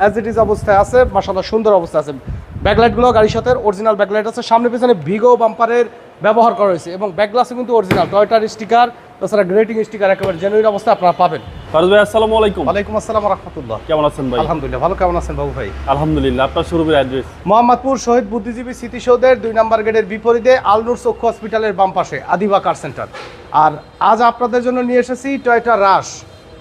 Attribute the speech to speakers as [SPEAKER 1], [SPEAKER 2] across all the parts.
[SPEAKER 1] As it is অবস্থায় আছে মাসাল্লাহ সুন্দর অবস্থায় আছে। ব্যাকলাইটগুলো গাড়ির সাথে অরিজিনাল ব্যাকলাইট আছে সামনে পিছনে ভিগো বাম্পারের ব্যবহার করা হয়েছে এবং ব্যাকগ্লাসে কিন্তু অরিজিনাল টয়টার স্টিকার তাছাড়া গ্রেটিং স্টিকার একেবারে জেনুইন অবস্থা আপনারা পাবেন।
[SPEAKER 2] ফারুজ ভাই আসসালামু আলাইকুম।
[SPEAKER 1] ওয়ালাইকুম আসসালাম রহমতুল্লাহ।
[SPEAKER 2] কেমন আছেন ভাই?
[SPEAKER 1] আলহামদুলিল্লাহ ভালো। কেমন আছেন বাবু ভাই?
[SPEAKER 2] আলহামদুলিল্লাহ আপনার শোরুমের অ্যাড্রেস
[SPEAKER 1] মোহাম্মদপুর শহীদ বুদ্ধিজীবী স্মৃতিসৌধের দুই নম্বর গেটের বিপরীতে আলনুর চক্ষু হসপিটালের বাম পাশে আদিবা কার সেন্টার আর আজ আপনাদের জন্য নিয়ে এসেছি টয়টা রাশ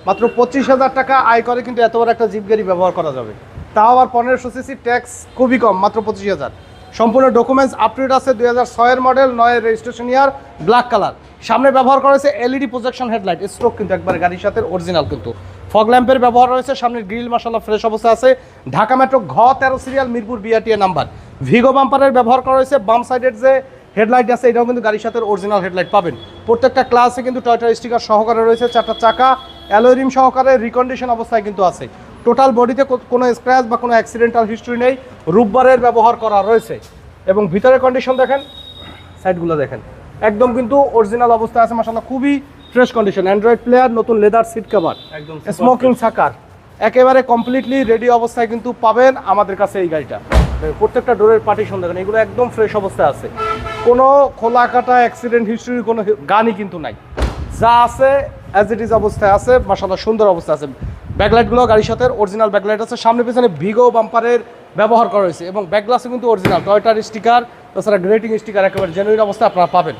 [SPEAKER 1] মাত্র পঁচিশ হাজার টাকা আয় করে কিন্তু এত বড় একটা জিপ গাড়ি ব্যবহার করা যাবে। তাও আবার পনেরোশো সিসি ট্যাক্স খুবই কম, মাত্র পঁচিশ হাজার। সম্পূর্ণ ডকুমেন্টস আপডেট আছে দুই হাজার ছয়ের মডেল নয়ের রেজিস্ট্রেশন ইয়ার ব্ল্যাক কালার সামনে ব্যবহার করা হয়েছে এলইডি প্রজেকশন হেডলাইট স্ট্রোক কিন্তু একবার গাড়ির সাথে অরিজিনাল কিন্তু। ফগ ল্যাম্পের ব্যবহার রয়েছে, সামনের গ্রিল মাসাল্লাহ ফ্রেশ অবস্থা আছে। ঢাকা মেট্রো ঘ তেরো serial Mirpur BRTA number Vigo বাম্পারের ব্যবহার করা হয়েছে, বাম সাইডের যে হেডলাইট আছে, এটাও কিন্তু গাড়ির সাথে অরিজিনাল হেডলাইট পাবেন। প্রত্যেকটা ক্লাসে কিন্তু টয়টার স্টিকার সহকারে রয়েছে, চারটা চাকা। অ্যালোরিম সহকারে রিকন্ডিশন অবস্থায় কিন্তু আছে। টোটাল বডিতে কোনো স্ক্র্যাচ বা কোনো অ্যাক্সিডেন্টাল হিস্ট্রি নেই রূপবারের ব্যবহার করা রয়েছে। এবং ভিতরের কন্ডিশন দেখেন সাইডগুলো দেখেন। একদম কিন্তু অরিজিনাল অবস্থায় আছে মাসাল্লাহ খুবই ফ্রেশ কন্ডিশন অ্যান্ড্রয়েড প্লেয়ার নতুন লেদার সিট কভার
[SPEAKER 2] একদম
[SPEAKER 1] স্মোকিং সাকার একেবারে কমপ্লিটলি রেডি অবস্থায় কিন্তু পাবেন আমাদের কাছে এই গাড়িটা। প্রত্যেকটা ডোরের পার্টিশন দেখেন এগুলো একদম ফ্রেশ অবস্থায় আছে। কোনো খোলা কাটা অ্যাক্সিডেন্ট হিস্ট্রির কোনো গানই কিন্তু নাই। যা আছে অ্যাজ ইট ইজ অবস্থায় আছে মাসাল্লাহ সুন্দর অবস্থা আছে। ব্যাকলাইটগুলো গাড়ির সাথে অরিজিনাল ব্যাকলাইট আছে। সামনে পিছনে ভিগো বাম্পারের ব্যবহার করা হয়েছে এবং ব্যাকগ্লাসে কিন্তু অরিজিনাল টয়টার স্টিকার তাছাড়া গ্রেটিং স্টিকার একেবারে জেনুইন অবস্থা আপনারা পাবেন।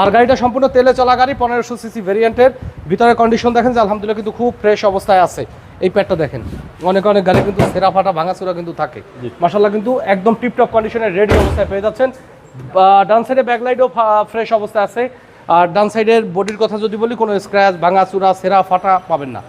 [SPEAKER 1] আর গাড়িটা সম্পূর্ণ তেলে চলা গাড়ি পনেরোশো সিসি ভেরিয়েন্টের ভিতরে কন্ডিশন দেখেন যে আলহামদুলিল্লাহ কিন্তু খুব ফ্রেশ অবস্থায় আছে। এই প্যাডটা দেখেন। অনেক অনেক গাড়ি কিন্তু সেরা ফাটা ভাঙাচুরা কিন্তু থাকে। মাসাল্লাহ কিন্তু একদম টিপটপ কন্ডিশনে রেডি অবস্থায় পেয়ে যাচ্ছেন। ডান সাইডে ব্যাকলাইটও ফ্রেশ অবস্থায় আছে। আর ডান সাইডের বডির কথা যদি বলি, কোনো স্ক্র্যাচ ভাঙা ভাঙাচুরা সেরা, ফাটা পাবেন না।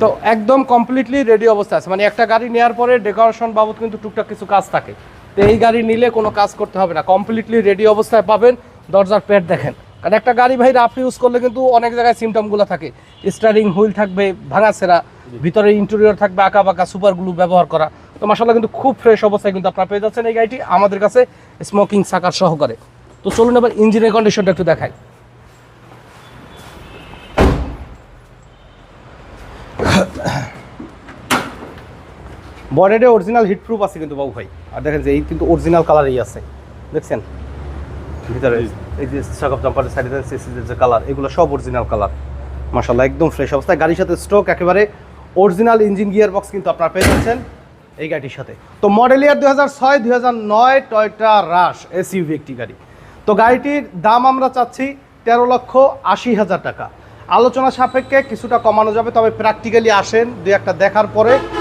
[SPEAKER 1] তো একদম কমপ্লিটলি রেডি অবস্থায় আছে। মানে একটা গাড়ি নেওয়ার পরে ডেকোরেশন বাবদ কিন্তু টুকটাক কিছু কাজ থাকে। তো এই গাড়ি নিলে কোনো কাজ করতে হবে না। কমপ্লিটলি রেডি অবস্থায় পাবেন। দরজার পেট দেখেন। কারণ একটা গাড়ি ভাই রাফ ইউজ করলে কিন্তু অনেক জায়গায় সিমটমগুলো থাকে। স্টারিং হুইল থাকবে, ভাঙা সেরা ভিতরে ইন্টেরিয়র থাকবে, আঁকা বাঁকা সুপার গ্লু ব্যবহার করা। তো মাসাল্লাহ কিন্তু খুব ফ্রেশ অবস্থায় কিন্তু আপনারা পেয়ে যাচ্ছেন এই গাড়িটি। আমাদের কাছে স্মোকিং সাকার সহকারে। তো চলুন এবার ইঞ্জিনের কন্ডিশনটা একটু দেখাই। বনেটে অরিজিনাল হিট প্রুফ আছে কিন্তু বাবু ভাই। আর দেখেন যে এই কিন্তু অরিজিনাল কালারই আছে। দেখছেন? ভিতরে এই যে সাকপ জাম্পারের সাইডে যে কালার এগুলো সব অরিজিনাল কালার মাশাল্লাহ একদম ফ্রেশ অবস্থায়। গাড়ির সাথে স্ট্রোক একেবারে অরিজিনাল ইঞ্জিন গিয়ার বক্স কিন্তু আপনারা পেয়ে যাচ্ছেন এই গাড়ির সাথে। তো মডেল ইয়ার দু হাজার ছয় দুই হাজার নয় টয়টা রাশ এসইউভি একটি গাড়ি। তো গাড়িটির দাম আমরা চাচ্ছি তেরো লক্ষ আশি হাজার টাকা। আলোচনা সাপেক্ষে কিছুটা কমানো যাবে তবে প্র্যাকটিক্যালি আসেন দু একটা দেখার পরে